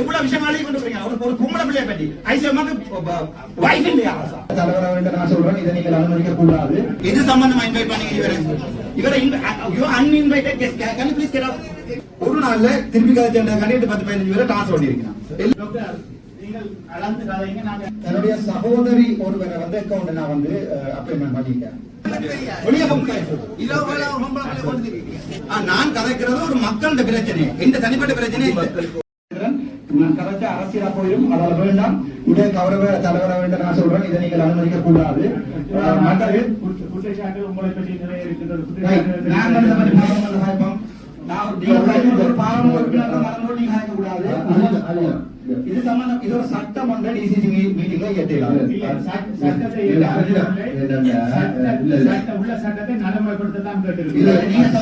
எவ்வளவு விஷயமாலே கொண்டு போறீங்க? ஒரு ஒரு பொம்பளை பிள்ளைய பற்றி. ஐசிஎம்க்கு வைஃப் இல்லையா தலைவர் அவர்கிட்ட நான் சொல்றேன். இதை நீங்கள் அனுமதிக்க கூடாது. இது சம்பந்தமா இன்வைட் பண்ணீங்க இவரை? இவரை uninvited guest can please get ஒரு நாள்ல திருப்பி கதை கண்டிட்டு பத்து பதினஞ்சு பேரை டான்ஸ் ஓடி இருக்கிறான் என்னுடைய சகோதரி ஒருவரை வந்து அக்கௌண்ட் நான் வந்து அப்பாயின்மெண்ட் பண்ணிட்டேன். நான் கதைக்கிறது ஒரு மக்களோட பிரச்சனை எந்த தனிப்பட்ட பிரச்சனை நான் கதைச்ச அரசியலா போயிடும் அதால வேண்டாம். இதை கௌரவ தலைவர வேண்டும் நான் சொல்றேன். இதை நீங்கள் அனுமதிக்க கூடாது. உங்களை பற்றி நிறைய இது சம்பந்தம் இது ஒரு சட்டம் ஒன்றை டிசிசி மீட்டிங்ல சட்ட- உள்ள சட்டத்தை இருக்கின்றது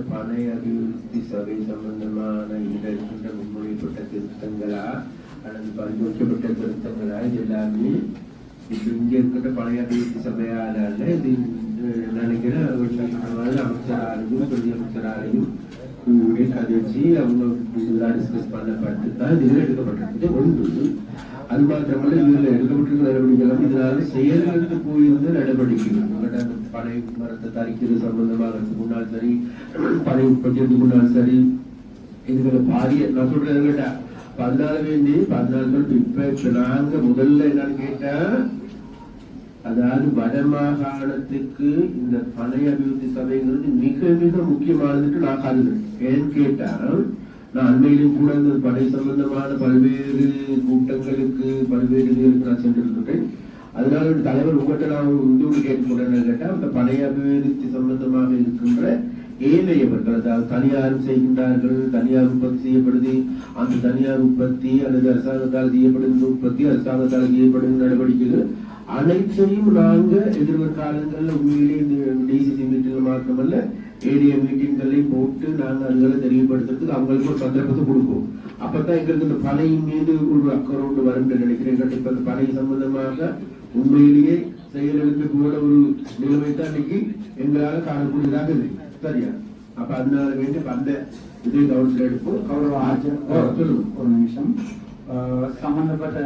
உண்மையிலேயே பனை அபிவிருத்தி சபை சம்பந்தமான இந்த இருக்கின்ற முன்மொழியப்பட்ட திருத்தங்களா? அல்லது பரிந்துரைக்கப்பட்ட திருத்தங்களா? இது எல்லாமே இப்போ இங்க இருக்கின்ற பழைய அபிவிருத்தி சபையால இது நினைக்கிறேன் அமைச்சராலையும் பிரதி அமைச்சராலையும் கூடி கதைச்சு அவங்க டிஸ்கஸ் பண்ணப்பட்டு தான் இதுல எடுக்கப்பட்டிருக்கு ஒன்று அது மாத்திரமல்ல இதுல எடுக்கப்பட்டிருக்கிற நடவடிக்கைகள் இதனால செயல்களுக்கு போயிருந்த நடவடிக்கைகள். உங்கள்ட்ட அந்த படை மரத்தை தரிக்கிறது சம்பந்தமாக முன்னால் சரி பனை உற்பத்திக்கு முன்னால் சரி இதுகளை பாரிய நான் சொல்றேன் கேட்டா பதினாலு வேண்டி பதினாலு பேர் இப்ப நாங்க முதல்ல என்னன்னு கேட்டா அதாவது வடமாகாணத்துக்கு இந்த பழைய அபிவிருத்தி சபைங்கிறது மிக மிக முக்கியமானதுட்டு நான் கருதுறேன். ஏன்னு கேட்டா அண்மையிலும் கூட இந்த படை சம்பந்தமான பல்வேறு கூட்டங்களுக்கு பல்வேறு இதுகளுக்கு நான் சென்றிருக்கிறேன் அதனால ஒரு தலைவர் உங்கள்கிட்ட நான் உண்டு கேட்கிறேன் கேட்டால் அந்த படை அபிவிருத்தி சம்பந்தமாக இருக்கின்ற ஏழையவர்கள் அதாவது தனியாரும் செய்கின்றார்கள் தனியார் உற்பத்தி செய்யப்படுது அந்த தனியார் உற்பத்தி அல்லது அரசாங்கத்தால் செய்யப்படுகின்ற உற்பத்தி அரசாங்கத்தால் செய்யப்படுகின்ற நடவடிக்கைகள் அனைத்தையும் நாங்கள் எதிர்வரும் காலங்களில் உண்மையிலேயே இந்த டிசிசி மீட்டில் மாத்திரமல்ல ஏரியா மீட்டிங்களையும் போட்டு நாங்கள் அதுகளை தெரியப்படுத்துறதுக்கு அவங்களுக்கு ஒரு சந்தர்ப்பத்தை கொடுப்போம். அப்பதான் எங்களுக்கு இந்த பனையின் மீது ஒரு அக்கறை ஒன்று வரும்னு என்று நினைக்கிறேன். கண்டிப்பா அந்த பனை சம்பந்தமாக உண்மையிலேயே செயல்களுக்கு கூட ஒரு நிலைமை தான் இன்னைக்கு எங்களால் காணக்கூடியதாக இருக்கு. சரியா? அப்ப அதனால வேண்டி அந்த இதை கவனத்தில் எடுப்போம். கௌரவ ஆட்சியர் ஒரு நிமிஷம். சம்பந்தப்பட்ட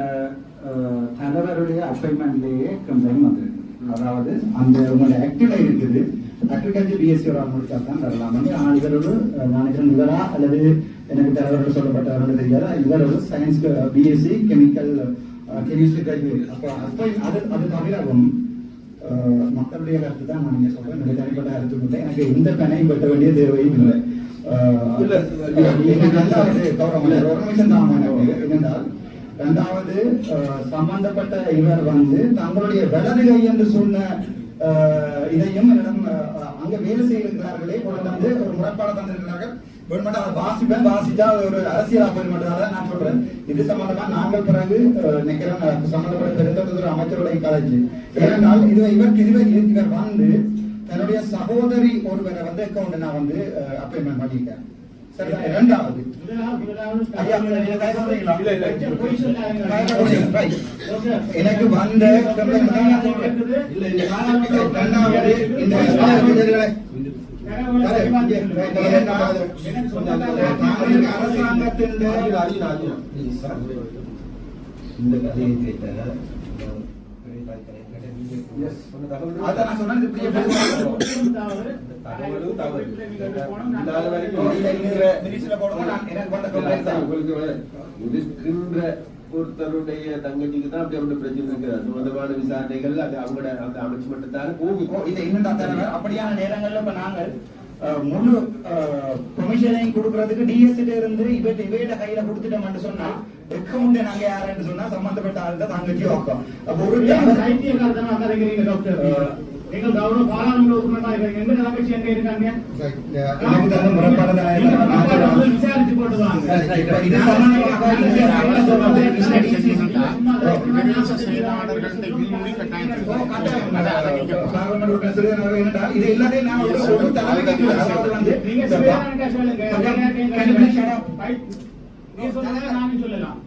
தலைவருடைய அப்பாயின்மெண்ட்லயே கம்ப்ளைண்ட் வந்திருக்கு. அதாவது அந்த உங்களோட ஆக்டிவ்ல இருக்குது. அக்ரிகல்ச்சர் பிஎஸ்சி ஒரு முடிச்சா தான் தரலாம் ஆனால் இவர் ஒரு அஹ், நான் நினைக்கிறேன் இவரா அல்லது எனக்கு தலைவர்கள் சொல்லப்பட்டவர்கள் தெரியாத? இவர் ஒரு science BSc chemical chemistry graduate அப்போ அப்போ அது அது தவிரவும் மக்களுடைய கருத்து தான் நான் நீங்க சொல்றேன். எனக்கு தனிப்பட்ட கருத்து இல்லை. எனக்கு எந்த பணையும் பெற்ற வேண்டிய தேவையும் இல்லை. ரெண்டாவது என்னென்றால் இரண்டாவது அஹ், சம்பந்தப்பட்ட இவர் வந்து தங்களுடைய வலதுகை என்று சொன்ன இதையும் என்னிடம் அங்க வேலை செய்திருக்கிறார்களே கொண்டு வந்து ஒரு முறைப்பாடு தந்திருக்கிறார்கள். வேணுமெண்டா அதை வாசிப்பேன் வாசிச்சா அது ஒரு அரசியல் அப்போயின்மெண்ட் நான் சொல்றேன். இது சம்பந்தமா நாங்கள் பிறகு அஹ், நினைக்கிறேன் சம்பந்தப்பட்ட பெருந்தொடர் அமைச்சருடைய கலைச்சு ஏனென்றால் இது இவர் இவர் இவர் வந்து தன்னுடைய சகோதரி ஒருவரை வந்து அக்கௌண்ட் நான் வந்து அப்பாயின்மெண்ட் பண்ணியிருக்கேன். சரி இரண்டாவது. எனக்கு வந்த அரசாங்கத்தின் இந்த கதையை கேட்ட இருக்கின்ற ஒருத்தருடைய தங்கச்சிக்கு தான் அப்படி அவருடைய பிரச்சனை இருக்குது. சம்பந்தமான விசாரணைகள் அது அவங்களோட அந்த அமைச்சு இன்னும் தான். அப்படியான நேரங்கள்ல இப்ப நாங்கள் முழு கொமிஷனையும் கொடுக்கறதுக்கு டிஎஸ்சில இருந்து இவட்ட இவையிட்ட கையில கொடுத்துட்டோம்னு சொன்னா அக்கௌண்ட் நாங்க யாருன்னு சொன்னா சம்பந்தப்பட்ட ஆள்கிட்ட தங்கச்சி வைப்போம் அப்ப ஒரு டாக்டர் நீங்கள் கௌரவ பாராளுமன்ற உறுப்பினராக இருக்கீங்க எந்த தங்கச்சி எங்க இருக்காங்க விசாரிச்சு போட்டு வாங்க இப்ப இது எல்லாத்தையும் நான் சொல்லுங்க சொல்லலாம்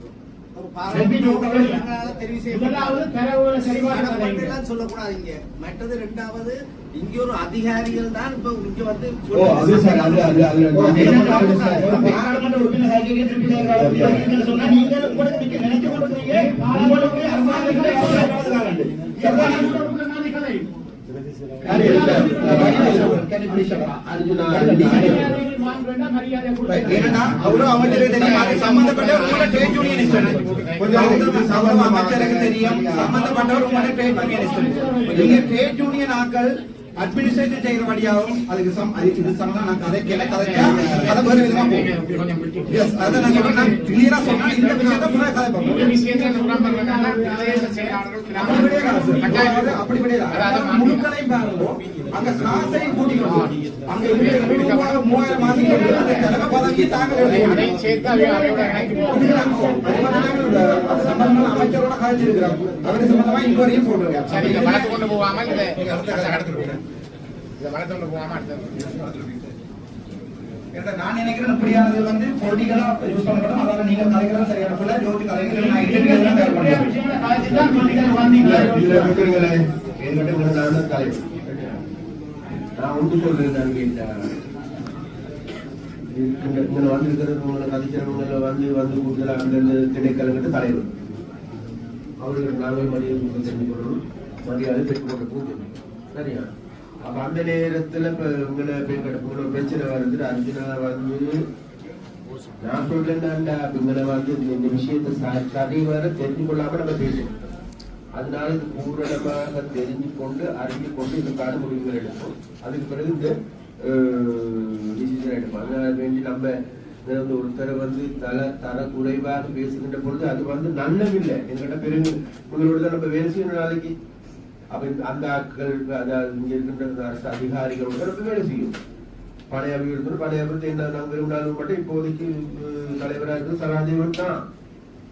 சொல்லக்கூடாதீங்க மற்றது ரெண்டாவது இங்க ஒரு அதிகாரிகள் தான் இப்ப இங்க வந்து பாராளுமன்ற உறுப்பினர். சொன்னா நீங்க நினைச்சு சம்பந்தப்பட்ட சம்பந்தம் அமைச்சருக்கு தெரியும் சம்பந்தப்பட்டவர் உங்களோட ட்ரேட் யூனியனிஸ்ட் நீங்க ட்ரேட் யூனியன் ஆக்கள் அட்மினிஸ்ட்ரேஷன் செய்யறபடியாகவும் அதுக்கு சம் அது இது சம்பந்தம் நான் கதைக்கல கதைச்சா அதை வேறு விதமா போகும் எஸ் அதை நான் சொல்றேன். நான் கிளியரா சொன்னா இந்த விஷயத்தை புற கதை பார்ப்போம். அப்படி கிடையாது முழுக்களையும் பாருங்க. அங்க காசையும் கூட்டிக்கணும் அங்க இருக்கிற மூவாயிரம் மாசம் அந்த கிழமை பதவி தாங்கள் சம்பந்தமான காய்ச்சிருக்கிறார் அவருக்கு சம்பந்தமா இன்கொயரியும் போட்டிருக்காரு. கொண்டு போகாம இதை கடத்திருக்கிறேன் இதை வளர்த்து கொண்டு போகாம அடுத்த ஏன்னா நான் நினைக்கிறேன் இப்படியானது வந்து பொலிட்டிக்கலா யூஸ் பண்ணப்படும். அதாவது நீங்க கலைக்கிறதா சரியான பிள்ளை ஜோதி கலைஞர்கள் நான் தான் தயார் இருக்கிறீங்களே, என்கிட்ட இவ்வளவு நாள் தான் தலைவர். நான் ஒன்று சொல்றேன் நான் கேட்டா இருக்கின்ற இங்க வந்திருக்கிறது உங்களை கதிக்கிறவங்கள வந்து வந்து கூடுதல் அந்த திணைக்களங்கிட்ட தலைவர். அவர்களுக்கு நாங்கள் மரியாதை கொடுக்க தெரிந்து கொள்ளணும். மரியாதை பெற்றுக் கொடுக்கவும் சரியா? அப்ப அந்த நேரத்துல இப்ப உங்களை பெண் கிடப்புங்கள பிரச்சனை வருது. அர்ஜுனா வந்து நான் சொல்றேன்டா உங்களை வந்து இந்த- இந்த விஷயத்தை சரி வர தெரிஞ்சு கொள்ளாம நம்ம பேசுவோம். அதனால இது பூரணமாக தெரிஞ்சு கொண்டு அறிஞ்சு கொண்டு இதுக்கான முடிவுகள் எடுப்போம். அதுக்கு பிறகு இந்த டிசிஷன் எடுப்போம். அதனால வேண்டி நம்ம இதை வந்து ஒருத்தரை வந்து தர தர குறைவாக பேசுகின்ற பொழுது அது வந்து நல்லதில்லை என்கிட்ட பெருங்கு உங்களோட தான் நம்ம வேலை செய்யணும் நாளைக்கு. அப்ப அந்த ஆட்கள் அதாவது இங்க இருக்கின்ற அரசு அதிகாரிகளோட நம்ம வேலை செய்யும். பழைய அபிவிருத்தி பழைய அபிவிருத்தி என்ன நாங்கள் விரும்பினாலும் மட்டும் இப்போதைக்கு தலைவராக இருக்கிறது சராதேவன் தான்.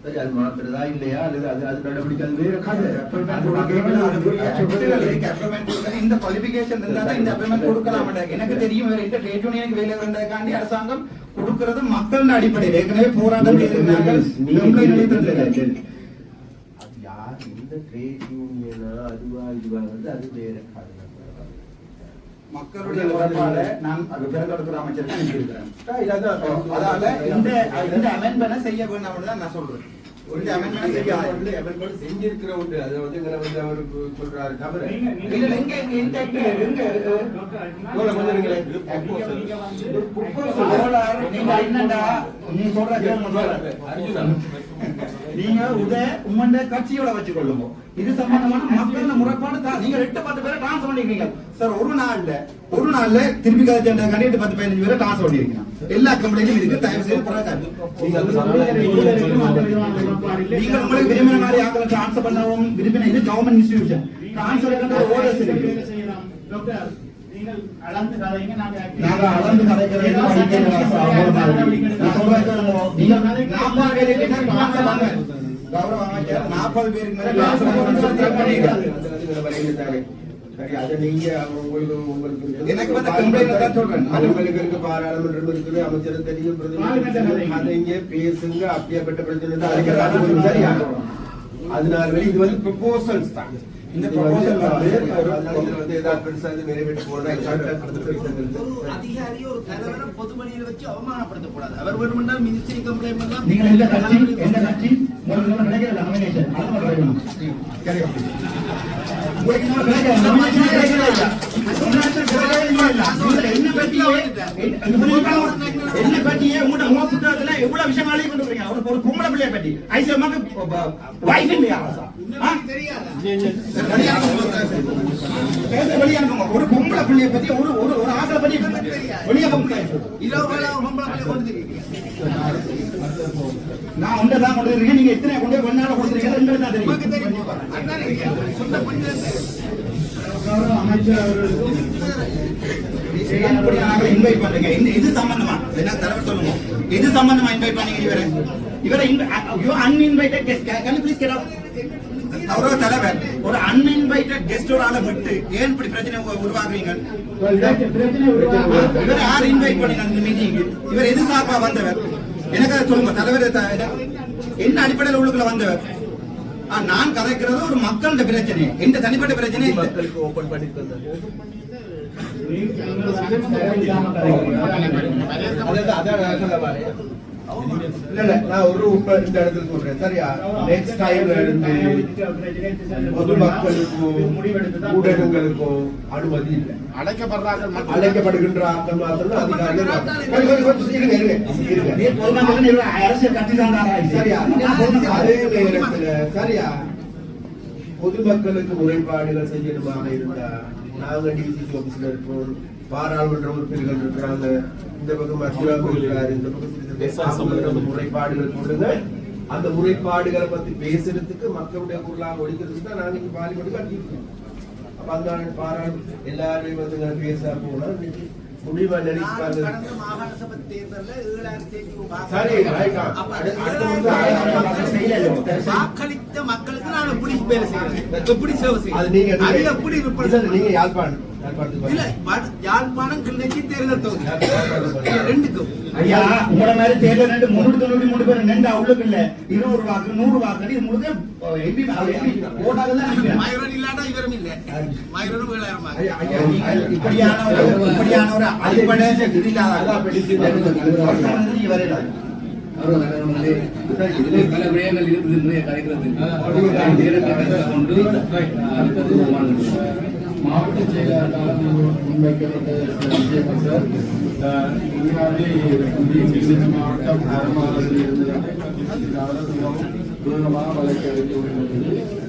சரி அது மாத்துறதா இல்லையா? அல்லது அது அது நடவடிக்கை அது வேற கதை. இந்த குவாலிபிகேஷன் இருந்தா இந்த அப்பாயின்மெண்ட் கொடுக்கலாம். எனக்கு தெரியும் வேற இந்த ட்ரேட் யூனியனுக்கு வேலை இருந்ததுக்காண்டி அரசாங்கம் கொடுக்கிறது மக்கள் அடிப்படையில். ஏற்கனவே போராட்டம். அது யார் இந்த ட்ரேட் யூனியனா அதுவா இதுவா வந்து அது வேற கதை மக்களுடைய உறப்பாட நான் அது பிறந்தெடுக்கிற அமைச்சருக்கு அதால இந்த இந்த அமெண்ட்மெண்ட் செய்ய வேண்டாம் தான் நான் சொல்றேன். இந்த அமெண்ட்மெண்ட் செய்ய செஞ்சிருக்கிற ஒன்று அதை வந்து எங்களை வந்து அவர் சொல்றாரு தவிர நீங்க என்னடா நீ சொல்ற கேளுங்க சொல்றேன். அர்ஜுனா நீங்க உத உம்மண்ட கட்சியோட வச்சுக்கொள்ளுங்க. இது சம்பந்தமான மக்கள் முறைப்பாடு தான் நீங்க எட்டு பத்து பேரை டான்ஸ் பண்ணிருக்கீங்க. சார் ஒரு நாள்ல ஒரு நாள்ல திருப்பி கதை கண்டிட்டு பத்து பதினஞ்சு பேரை டான்ஸ் பண்ணிருக்கீங்க. எல்லா கம்பெனிலும் இருக்கு தயவு செய்து புறக்காது நீங்கள் உங்களுக்கு விரும்பின மாதிரி ஆக்களை ட்ரான்ஸ்ஃபர் பண்ணவும் விரும்பின இது கவர்மெண்ட் இன்ஸ்டிடியூஷன் ட்ரான்ஸ்ஃபர் ஓடர்ஸ் இருக்கு டாக்டர் நாங்க அளந்து. கௌரவ அமைச்சர் நாற்பது பேருக்கு மேல. சரி, அதை நீங்க உங்களுக்கு உங்களுக்கு எனக்கு வந்து complaint தான் சொல்றேன். உங்களுக்கு இருக்க பாராளுமன்றம் இருக்குது. அமைச்சர் தெரியும் பிரதிநிதி அதை இங்க பேசுங்க. அப்படியாப்பட்ட பிரச்சனை தான் அதுக்கு அதனால இது வந்து ப்ரொபோசல்ஸ் தான். இந்த proposal வந்து ஏதாவது பெருசா இது நிறைவேற்றி ஒரு தலைவரை வச்சு அவமானப்படுத்தக்கூடாது. அவர் வேணுமென்றால் மினிஸ்ட்ரி கம்ப்ளைண்ட் பண்ணலாம். நீங்கள் எந்த கட்சி கட்சி? உங்களுக்கு. அது மட்டும். உங்களுக்கு என்ன என்ன- என்ன பற்றியே உங்களோட முக புத்தகத்துல எவ்வளவு விஷயம் எழுதி கொண்டு வரீங்க ஒரு ஒரு பொம்பளை பிள்ளைய பற்றி ஐசியம்மாக்கு வைஃப் இல்லையா வெளியானுங்க ஒரு பொம்பளை பிள்ளைய பத்தி ஒரு ஒரு ஒரு ஆசை பத்தி வெளியே நான் ஒன்றை தான் கொண்டு இருக்கேன் நீங்க எத்தனை கொண்டு ஒன்னால கொடுத்துருக்கீங்க? ரெண்டு தான் உங்களுக்கு தெரியும்? சொந்த பண்ணி எப்படி நாங்கள் இன்வைட் பண்றீங்க. இந்த இது சம்பந்தமா? என்ன தலைவர் சொல்லுங்க. இது சம்பந்தமா இன்வைட் பண்ணீங்க இவரை? இவரை uninvited guest can please get அவரோட தலைவர் ஒரு அன்இன்வைட்டட் கெஸ்டோட ஆளை விட்டு ஏன் இப்படி பிரச்சனை உ- உருவாக்குறீங்க? இவரை யார் இன்வைட் பண்ணீங்க அந்த மீட்டிங் இவர் எது சார்பா வந்தவர்? எனக்கு அதை சொல்லுங்க. தலைவர் த- என்ன அடிப்படையில் உள்ளுக்குள்ள வந்தவர்? ஆ, நான் கதைக்கிறது ஒரு மக்களோட பிரச்சனை. எந்த தனிப்பட்ட பிரச்சனை மக்களுக்கு ஓபன் பண்ணி இல்ல இல்ல நான் ஒரு இந்த இடத்துல சொல்றேன் சரியா நெக்ஸ்ட் இருந்து பொதுமக்களுக்கும் ஊடகங்களுக்கும் அனுமதி இல்லை அழைக்கப்படுறார்கள் அழைக்கப்படுகின்ற ஆட்கள் மாத்திரம் அதிகாரிகள் அரசியல் கட்சி சரியா அதே நேரத்துல சரியா பொதுமக்களுக்கு முறைப்பாடுகள் செய்யணுமாக இருந்தா நாங்க டிசிசி ஆபீஸ்ல இருக்கோம் பாராளுமன்ற உறுப்பினர்கள் இருக்கிறாங்க இந்த பக்கம் மத்தியாவும் இருக்காரு இந்த பக்கம் முறைப்பாடுகள் கொடுங்க அந்த முறைப்பாடுகளை பத்தி பேசுறதுக்கு மக்களுடைய குரலாக ஒழிக்கிறதுக்கு தான் நாங்க இங்க பார்லிமெண்ட் கட்டிருக்கோம் அப்ப அந்த பாராளு எல்லாருமே வந்து பேச போனா இன்னைக்கு முடிவா சரி, அடுத்த- வாக்களித்த மக்களுக்கு நான் எப்படி வேலை செய்யறது. எப்படி சேவை அது நீங்க செய்யறது அது எப்படி நீங்க யாழ்ப்பாணம் இல்ல யாழ்ப்பாணம் கிளிநொச்சி தேர்தல் தொகுதி. யாழ்ப்பாணம் ரெண்டுக்கும். ஐயா உங்கள மாதிரி தேர்தல் ரெண்டு முன்னூத்தி தொண்ணூத்தி மூணு பேர் நின்று அவ்வளவு இல்ல. இருநூறு வாக்கு நூறு வாக்கு முழுக்க எம்பி ஓட்டாக தான் நிற்கிறேன். மயூரன் இல்லாட்டா இவரும் இல்ல. மயூரனும் நீங்க- இப்படியான இப்படியான ஒரு அடிப்படை இல்லாத பல விடயங்கள் இருக்குது நிறைய கலைக்கிறது கொண்டு அடுத்தது மாவட்ட செயலாளரால் முன்வைக்கப்பட்ட விஷயம் சார் உண்மையாகவே மாவட்டம் ஆரம்பத்தில் இருந்தது தூரமாக வளர்க்க வேண்டிய